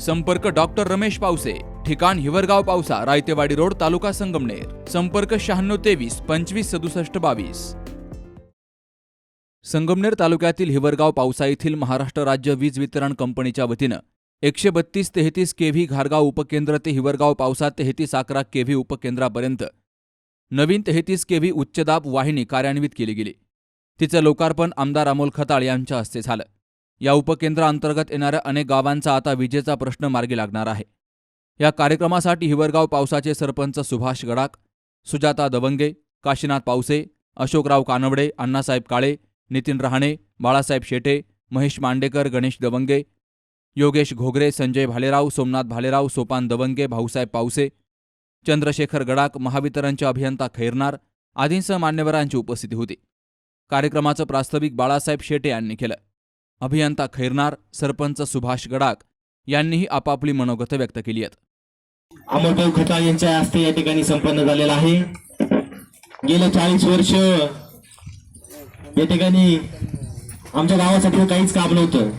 संपर्क डॉक्टर रमेश पावसे ठिकाण हिवरगाव पावसा रायतेवाडी रोड तालुका संगमनेर. संपर्क शहाण्णव तेवीस पंचवीस सदुसष्ट बावीस. संगमनेर तालुक्यातील हिवरगाव पावसा येथील महाराष्ट्र राज्य वीज वितरण कंपनीच्या वतीनं एकशे बत्तीस तेहतीस केव्ही घारगाव उपकेंद्र ते हिवरगाव पावसा तेहतीस अकरा केव्ही उपकेंद्रापर्यंत नवीन तेहतीस केव्ही उच्चदाब वाहिनी कार्यान्वित केली गेली. तिचं लोकार्पण आमदार अमोल खताळ यांच्या हस्ते झालं. या उपकेंद्राअंतर्गत येणाऱ्या अनेक गावांचा आता विजेचा प्रश्न मार्गी लागणार आहे. या कार्यक्रमासाठी हिवरगाव पावसाचे सरपंच सुभाष गडाक सुजाता दवंगे काशीनाथ पावसे अशोकराव कानवडे अण्णासाहेब काळे नितीन रहाणे बाळासाहेब शेटे महेश मांडेकर गणेश दवंगे योगेश घोगरे संजय भालेराव सोमनाथ भालेराव सोपान दवंगे भाऊसाहेब पावसे चंद्रशेखर गडाक महावितरणचे अभियंता खैरनार आदींसह मान्यवरांची उपस्थिती होती. कार्यक्रमाचं प्रास्ताविक बाळासाहेब शेटे यांनी केलं. अभियंता खैरनार सरपंच सुभाष गडाक यांनीही आपापली मनोगत व्यक्त केली आहेत. अमरभाऊ खताळ यांच्या हस्ते या ठिकाणी संपन्न झालेला आहे. गेले चाळीस वर्ष या ठिकाणी आमच्या गावासाठी काहीच काम नव्हतं.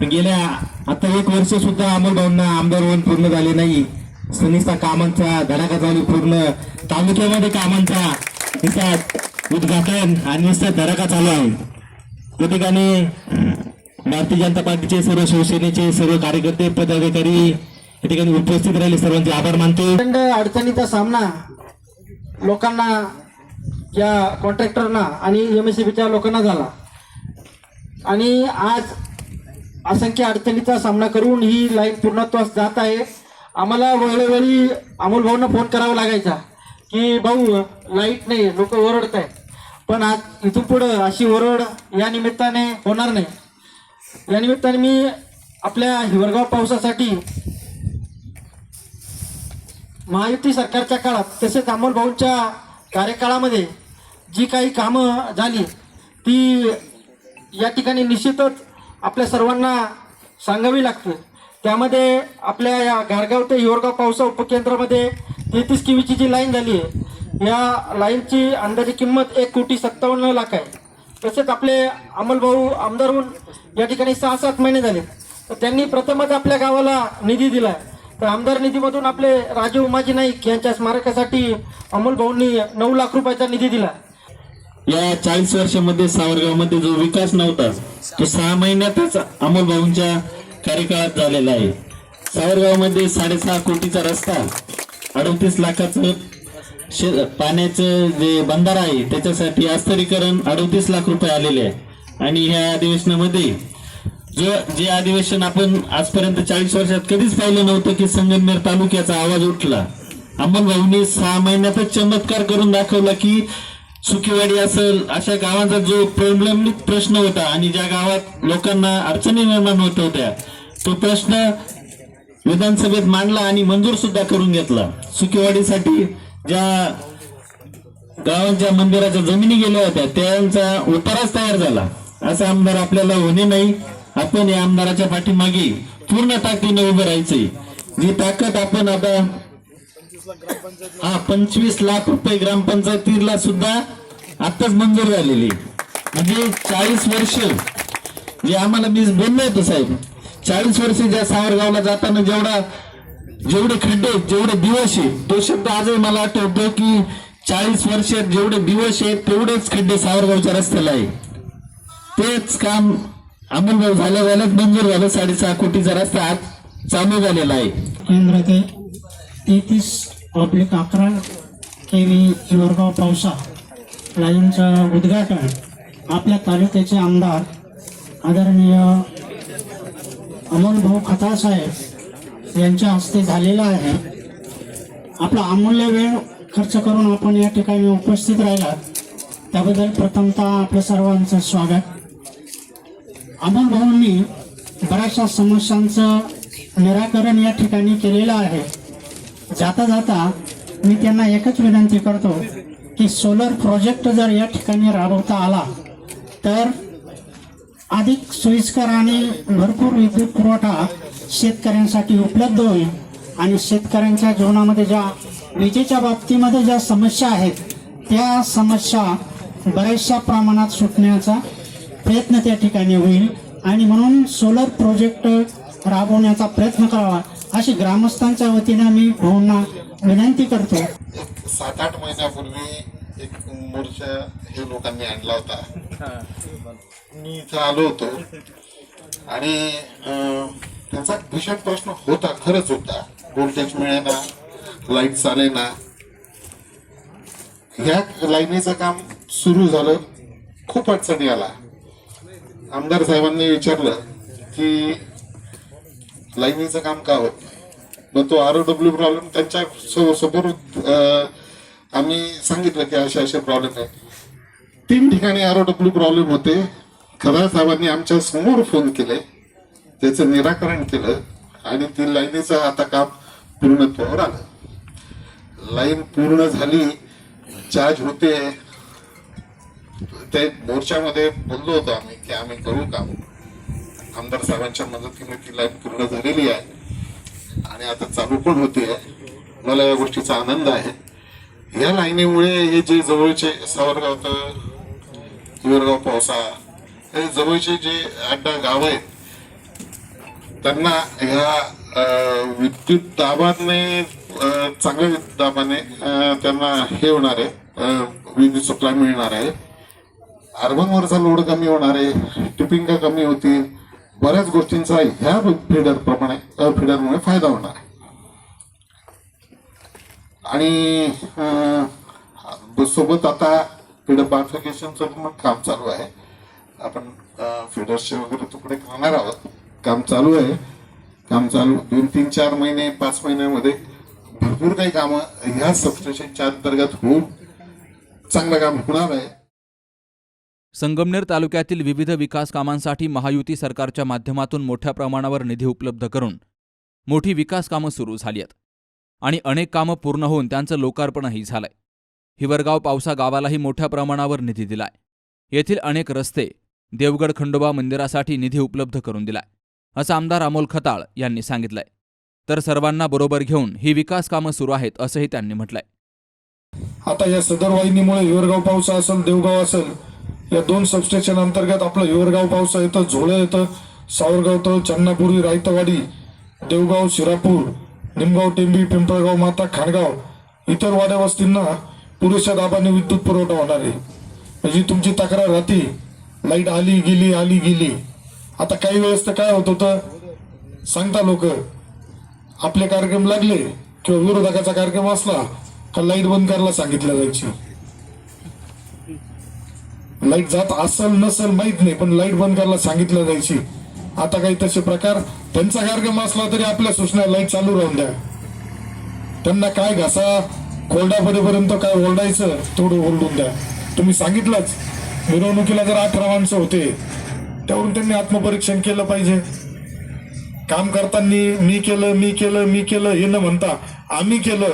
पण गेल्या आता एक वर्ष सुद्धा अमरभाऊंना आमदार होऊन पूर्ण झाले नाही. सनिस्ता कामांचा धडाका चालू पूर्ण तालुक्यामध्ये कामांचा उद्घाटन आणि धडाका चालू आहे. त्या ठिकाणी भारतीय जनता पार्टीचे सर्व शिवसेनेचे सर्व कार्यकर्ते पदाधिकारी या ठिकाणी उपस्थित राहिले. सर्वांचे आभार मानतो. अडचणीचा सामना लोकांना या कॉन्ट्रॅक्टरना आणि एम एस लोकांना झाला. आणि आज असंख्य अडचणीचा सामना करून ही लाईन पूर्णत्वास जात आहे. आम्हाला वेळोवेळी अमोल भाऊंना फोन करावा लागायचा की भाऊ लाइट नाही लोक ओरडत आहेत पण आज इथून पुढं अशी ओरड या निमित्ताने होणार नाही. या निमित्ताने मी आपल्या हिवरगाव पावसासाठी महायुती सरकारच्या काळात तसेच अमोल भाऊंच्या कार्यकाळामध्ये जी काही कामं झाली ती या ठिकाणी निश्चितच आपल्या सर्वांना सांगावी लागतं. त्यामध्ये आपल्या या गारगाव ते हिवरगाव पावसा उपकेंद्रामध्ये तेहतीस किवीची जी लाईन झाली आहे या लाईनची अंदाजे किंमत एक कोटी सत्तावन्न लाख आहे. तसेच आपले अमोलभाऊ आमदार होऊन या ठिकाणी सहा सात महिने झाले. तर त्यांनी प्रथमच आपल्या गावाला निधी दिला. तर आमदार निधीमधून आपले राजे उमाजी नाईक यांच्या स्मारकासाठी अमोलभाऊंनी नऊ लाख रुपयाचा निधी दिला. या चाळीस वर्षामध्ये सावरगावमध्ये जो विकास नव्हता तो सहा महिन्यातच अमोलभाऊंच्या कार्यकाळात झालेला आहे. सावरगावमध्ये साडेसहा कोटीचा रस्ता अडतीस लाखाचं शे पाण्याचं जे बंधारा आहे त्याच्यासाठी अस्तरीकरण अडतीस लाख रुपये आलेले आहे. आणि ह्या अधिवेशनामध्ये जो जे अधिवेशन आपण आजपर्यंत चाळीस वर्षात कधीच पाहिलं नव्हतं की संगमनेर तालुक्याचा आवाज उठला. अमोल भाऊनी सहा महिन्यातच चमत्कार करून दाखवला की सुखीवाडी असेल अशा गावांचा जो प्रॉब्लेमिक प्रश्न होता आणि ज्या गावात लोकांना अडचणी निर्माण होत होत्या तो प्रश्न विधानसभेत मांडला आणि मंजूर सुद्धा करून घेतला. सुखीवाडीसाठी ज्या गावांच्या मंदिराच्या जमिनी गेल्या होत्या त्यांचा उताराच तयार झाला. असा आमदार आपल्याला होणे नाही. आपण या आमदाराच्या पाठीमागे पूर्ण ताकदीने उभे राहायचे जी ताकद आपण आता हा पंचवीस लाख रुपये ग्रामपंचायतीला सुद्धा आताच मंजूर झालेली म्हणजे चाळीस वर्ष जे आम्हाला मी बोललो होतो साहेब चाळीस वर्ष ज्या सावरगावला जाताना जेवढा जेवढे खड्डे आहेत, जेवढे दिवस आहेत तो शब्द आजही मला आठवतो की चाळीस वर्षात जेवढे दिवस आहेत तेवढेच खड्डे सावरगावच्या रस्त्याला आहे तेच काम अंमलबजाव झाल्या झाल्याच मंजूर झालं. साडेसहा कोटीचा रस्ता आज चालू झालेला आहे. केंद्राचे तेहतीस पब्लिक अकरा के व्ही जोरगाव पावसा लाईनचं उद्घाटन आपल्या तालुक्याचे आमदार आदरणीय अमोलभाऊ खतासाहेब यांच्या हस्ते झालेला आहे. आपला अमूल्य वेळ खर्च करून आपण या ठिकाणी उपस्थित राहिलात. त्याबद्दल प्रथमतः आपल्या सर्वांचं स्वागत. अमोल भाऊंनी बऱ्याचशा समस्यांचं निराकरण या ठिकाणी केलेलं आहे. जाता जाता मी त्यांना एकच विनंती करतो की सोलर प्रोजेक्ट जर या ठिकाणी राबवता आला तर अधिक सोयीस्कर आणि भरपूर विद्युत पुरवठा शेतकऱ्यांसाठी उपलब्ध होईल. आणि शेतकऱ्यांच्या जीवनामध्ये ज्या विजेच्या बाबतीमध्ये ज्या समस्या आहेत त्या समस्या बऱ्याचशा प्रमाणात सुटण्याचा प्रयत्न त्या ठिकाणी होईल. आणि म्हणून सोलर प्रोजेक्ट राबवण्याचा प्रयत्न करावा अशी ग्रामस्थांच्या वतीने मी भाऊंना विनंती करतो. सात आठ महिन्यापूर्वी एक मोर्चा हे लोकांनी आणला होता. मी इथं आलो होतो. आणि त्याचा भीषण प्रश्न होता खरंच होता. व्होल्टेज मिळेना लाइट चालेना. ह्या लाईनीचं काम सुरू झालं. खूप अडचणी आला. आमदार साहेबांनी विचारलं की लाईनीचं काम का होत? नाही मग तो आर डब्ल्यू प्रॉब्लेम त्यांच्यासमोर आम्ही सांगितलं की असे असे प्रॉब्लेम आहेत तीन ठिकाणी आर डब्ल्यू प्रॉब्लेम होते. खरा साहेबांनी आमच्यासमोर फोन केले. त्याचं निराकरण केलं आणि ती लाईनीचं आता काम पूर्णत्वावर आलं. लाईन पूर्ण झाली चार्ज होते. ते मोर्चामध्ये बोललो होतो आम्ही की आम्ही करू काम. आमदार साहेबांच्या मदतीने ती लाईन पूर्ण झालेली आहे. आणि आता चालू पण होते मला या गोष्टीचा आनंद आहे. या लाईनीमुळे हे जे जवळचे सावरगाव तर हिवरगाव पावसा हे जवळचे जे अड्डा गाव आहेत त्यांना ह्या अं, विद्युत दाबाने चांगल्या विद्युत दाबाने त्यांना हे होणार आहे विद्युत सप्लाय मिळणार आहे. अर्बन वरचा लोड कमी होणार आहे टिपिंग कमी होतील बऱ्याच गोष्टींचा ह्या फिडर प्रमाणे फिडरमुळे फायदा होणार आहे. आणि सोबत आता फिडर बायफिकेशनचं पण काम चालू आहे. आपण फिडर्सचे वगैरे तुकडे करणार आहोत. काम चालू आहे. काम चालू दोन तीन चार महिने पाच महिन्यामध्ये भरपूर काही कामं ह्या सबस्टेशनच्या अंतर्गत होऊन चांगलं काम होणार आहे. संगमनेर तालुक्यातील विविध विकास कामांसाठी महायुती सरकारच्या माध्यमातून मोठ्या प्रमाणावर निधी उपलब्ध करून मोठी विकास कामं सुरू झाली आहेत. आणि अनेक कामं पूर्ण होऊन त्यांचं लोकार्पणही झालंय. हिवरगाव पावसा गावालाही मोठ्या प्रमाणावर निधी दिलाय. येथील अनेक रस्ते देवगड खंडोबा मंदिरासाठी निधी उपलब्ध करून दिलाय असं आमदार अमोल खताळ यांनी सांगितलंय. तर सर्वांना बरोबर घेऊन ही विकास कामं सुरू आहेत असंही त्यांनी म्हटलंय. आता या सदर वाहिनीमुळे हिवरगाव पावसा असेल देवगाव असेल या दोन सबस्टेशन अंतर्गत आपलं हिवरगाव पावसा येतं झोळं येतं सावरगाव तळ चन्नापुरी रायतवाडी देवगाव शिरापूर निमगाव टेंबी पिंपळगाव माता खाणगाव इतर वाड्या वस्तींना पुरेशा दाबाने विद्युत पुरवठा होणार आहे. म्हणजे तुमची तक्रार राहती. लाइट आली गेली आली गेली. आता काही वेळेस तर काय होत होतं? सांगता लोक आपले कार्यक्रम लागले किंवा विरोधकाचा कार्यक्रम असला का लाइट बंद करायला सांगितलं जायची. लाइट जात असल नसल माहीत नाही पण लाइट बंद करायला सांगितलं जायची. आता काही तसे प्रकार. त्यांचा कार्यक्रम असला तरी आपल्या सूचना लाइट चालू राहून द्या. त्यांना काय घासा? कोरड्यापर्यंत काय ओरडायचं? थोडं ओरडून द्या. तुम्ही सांगितलंच. मिरवणुकीला जर अठरा माणसं होते त्यावरून त्यांनी आत्मपरीक्षण केलं पाहिजे. काम करताना मी केलं मी केलं मी केलं हे न म्हणता आम्ही केलं.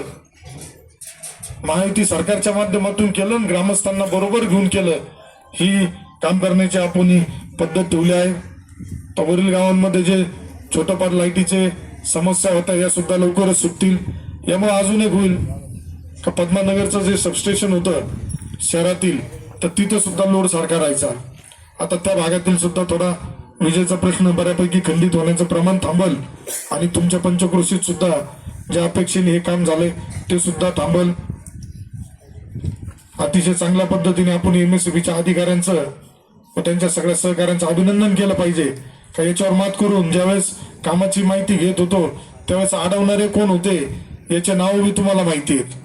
महायुती सरकारच्या माध्यमातून केलं आणि ग्रामस्थांना बरोबर घेऊन केलं. ही काम करण्याची आपण पद्धत ठेवली आहे. वरील गावांमध्ये जे छोटपाट लाईटीचे समस्या होत्या या सुद्धा लवकरच सुटतील. यामुळे अजून एक होईल का पद्मानगरचं जे सबस्टेशन होतं शहरातील तर तिथं सुद्धा लोड सारखा राहायचा. आता त्या भागातील सुद्धा थोडा विजेचा प्रश्न बऱ्यापैकी खंडित होण्याचं प्रमाण थांबल आणि तुमच्या पंचक्रोशीत सुद्धा ज्या अपेक्षेने हे काम झाले ते सुद्धा थांबल. अतिशय चांगल्या पद्धतीने आपण एम एस बीच्या अधिकाऱ्यांचं व त्यांच्या सगळ्या सहकाऱ्यांचं अभिनंदन केलं पाहिजे. का याच्यावर मात करून ज्यावेळेस कामाची माहिती घेत होतो त्यावेळेस अडवणारे कोण होते याचे नाव मी तुम्हाला माहिती आहेत.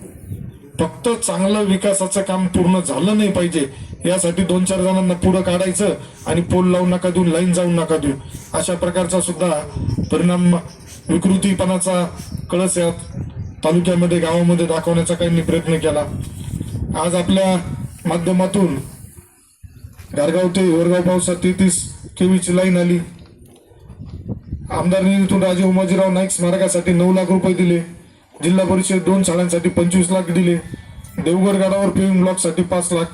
फक्त चांगलं विकासाचं काम पूर्ण झालं नाही पाहिजे यासाठी दोन चार जणांना पुढं काढायचं आणि पोल लावून नका देऊन लाईन जाऊन नका देऊ अशा प्रकारचा सुद्धा परिणाम विकृतीपणाचा कळस या तालुक्यामध्ये गावामध्ये दाखवण्याचा काही प्रयत्न केला. आज आपल्या माध्यमातून गारगाव ते वरगाव पावसा तेहतीस केवीची लाईन आली. आमदार निधीतून राजे उमाजीराव नाईक स्मारकासाठी नऊ लाख रुपये दिले. जिल्हा परिषद दोन शाळांसाठी पंचवीस लाख दिले. देवगड गडावर पेविंग ब्लॉकसाठी पाच लाख.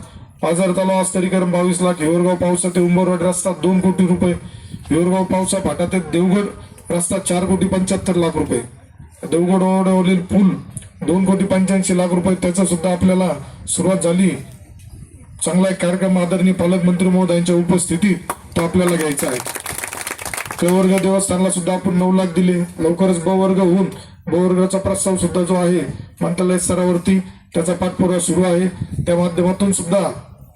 पाझर तलाव अस्तरीकरण बावीस लाख. हिवरगाव पावसा ते उंबरवाड रस्ता दोन कोटी रुपये. हिवरगाव पावसा फाटा ते देवगड रस्ता चार कोटी पंच्याहत्तर लाख रुपये. देवगड रोडवरील पूल दोन कोटी पंच्याऐंशी लाख रुपये. त्याचा सुद्धा आपल्याला सुरुवात झाली. चांगला एक कार्यक्रम आदरणीय पालकमंत्री महोदयांच्या उपस्थितीत तो आपल्याला घ्यायचा आहे. कवर्ग देवस्थानला सुद्धा आपण नऊ लाख दिले. लवकरच बवर्ग होऊन बवर्गाचा प्रस्ताव सुद्धा जो आहे मंत्रालय स्तरावरती त्याचा पाठपुरावा सुरू आहे. त्या माध्यमातून सुद्धा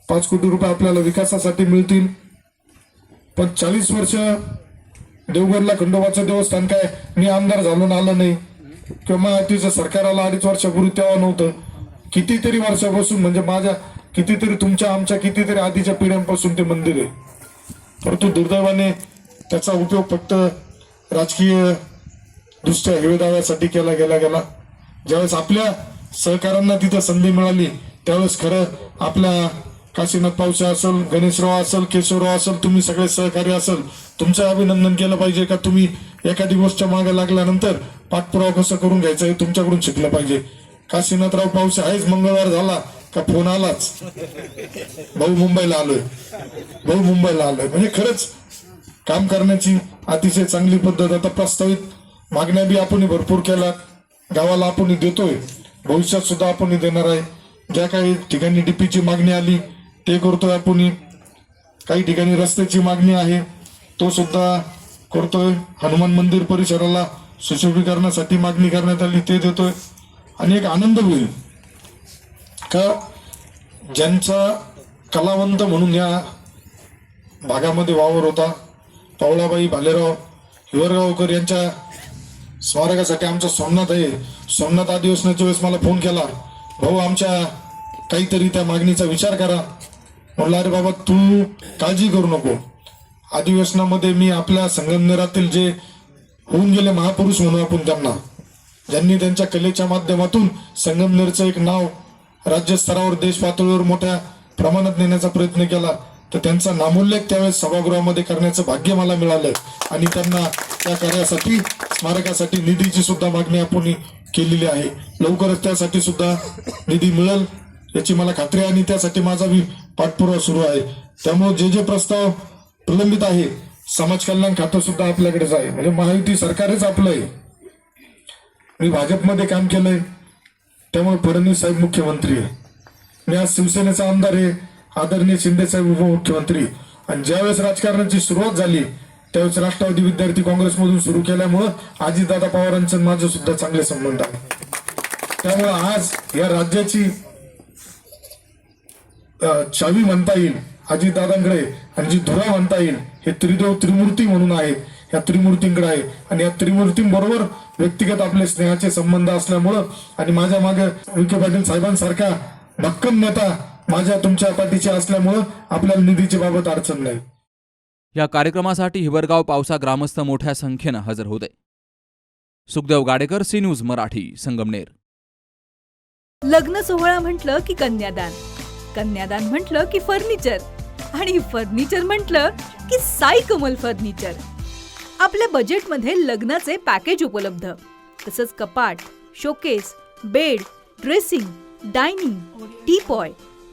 पाच कोटी रुपये आपल्याला विकासासाठी मिळतील. पण चाळीस वर्ष देवगडला खंडोबाचं देवस्थान काय? मी आमदार झालो आलं नाही. किंवा महायुतीचं सरकार आलं अडीच वर्षापूर्वी तेव्हा नव्हतं. कितीतरी वर्षापासून म्हणजे माझ्या कितीतरी तुमच्या आमच्या कितीतरी आधीच्या पिढ्यांपासून ते मंदिर आहे. परंतु दुर्दैवाने त्याचा उपयोग फक्त राजकीय दृष्ट्या हेवेदाव्यासाठी केला गेला गेला. ज्यावेळेस आपल्या सहकाऱ्यांना तिथं संधी मिळाली त्यावेळेस खरं आपल्या काशीनाथ पावसा असेल गणेशराव असेल केशवराव असेल तुम्ही सगळे सहकारी असेल तुमचं अभिनंदन केलं पाहिजे का? तुम्ही एखादी गोष्ट मागे लागल्यानंतर पाठपुरावा कसं करून घ्यायचं हे तुमच्याकडून शिकलं पाहिजे. काशीनाथराव पावसे आहेच मंगळवार झाला का फोन आलाच? भाऊ मुंबईला आलोय. भाऊ मुंबईला आलोय. म्हणजे खरंच काम करण्याची अतिशय चांगली पद्धत आता प्रस्तावित मागण्या बी आपण भरपूर केल्या. गावाला आपण देतोय. भविष्यात सुद्धा आपण देणार आहे. ज्या काही ठिकाणी डीपीची मागणी आली ते करतोय आपण काही ठिकाणी रस्त्याची मागणी आहे तो सुद्धा करतोय. हनुमान मंदिर परिसराला सुशोभीकरणासाठी मागणी करण्यात आली ते देतोय. आणि एक आनंद होईल का? ज्यांचा कलावंत म्हणून या भागामध्ये वावर होता पावलाबाई भालेराव हिवरगावकर यांच्या स्मारकासाठी आमचा सोमनाथ आहे. सोमनाथ अधिवेशनाच्या वेळेस मला फोन केला. भाऊ आमच्या काहीतरी त्या मागणीचा विचार करा. म्हणला अरे बाबा तू काळजी करू नको. अधिवेशनामध्ये मी आपल्या संगमनेरातील जे होऊन गेले महापुरुष म्हणू आपण त्यांना ज्यांनी त्यांच्या कलेच्या माध्यमातून संगमनेरचं एक नाव राज्यस्तरावर देश पातळीवर मोठ्या प्रमाणात नेण्याचा प्रयत्न केला. तर त्यांचा नामोल्लेख त्यावेळेस सभागृहामध्ये करण्याचं भाग्य मला मिळालं. आणि त्यांना त्या कार्यासाठी स्मारकासाठी निधीची सुद्धा मागणी आपण केलेली आहे. लवकरच त्यासाठी सुद्धा निधी मिळेल याची मला खात्री आहे. आणि त्यासाठी माझा बी पाठपुरावा सुरू आहे. त्यामुळे जे जे प्रस्ताव प्रलंबित आहे समाज कल्याण खातं सुद्धा आपल्याकडेच आहे. म्हणजे महायुती सरकारच आपलं आहे. मी भाजपमध्ये काम केलंय. त्यामुळे फडणवीस साहेब मुख्यमंत्री आहे. मी आज शिवसेनेचा आमदार आहे. आदरणीय शिंदेसाहेब उपमुख्यमंत्री. आणि ज्यावेळेस राजकारणाची सुरुवात झाली त्यावेळेस राष्ट्रवादी विद्यार्थी काँग्रेसमधून सुरू केल्यामुळं अजितदादा पवारांचं आणि माझं सुद्धा चांगले संबंध आहे. त्यामुळे आज या राज्याची चावी म्हणता येईल अजितदादांकडे आणि जी धुरा म्हणता येईल हे त्रिदेव त्रिमूर्ती म्हणून आहेत या त्रिमूर्तींकडे आहे. आणि या त्रिमूर्तींबरोबर व्यक्तिगत आपले स्नेहाचे संबंध असल्यामुळं आणि माझ्या मागे विखे पाटील साहेबांसारखा भक्कम नेता माझ्या तुमच्या पाठीचे असल्यामुळं आपल्याला निधीची बाबत अडचण नाही. या कार्यक्रमासाठी हिवरगाव पावसा ग्रामस्थ मोठ्या संख्येनं हजर होते. Sukhdev Gadekar C news Marathi Sangamner. लग्न सोहळा म्हटलं की कन्यादान कन्यादान म्हटलं की फर्निचर आणि फर्निचर म्हटलं की साई कमल फर्निचर. आपल्या बजेटमध्ये लग्नाचे पॅकेज उपलब्ध तसंच कपाट showcase bed dressing dining teapoy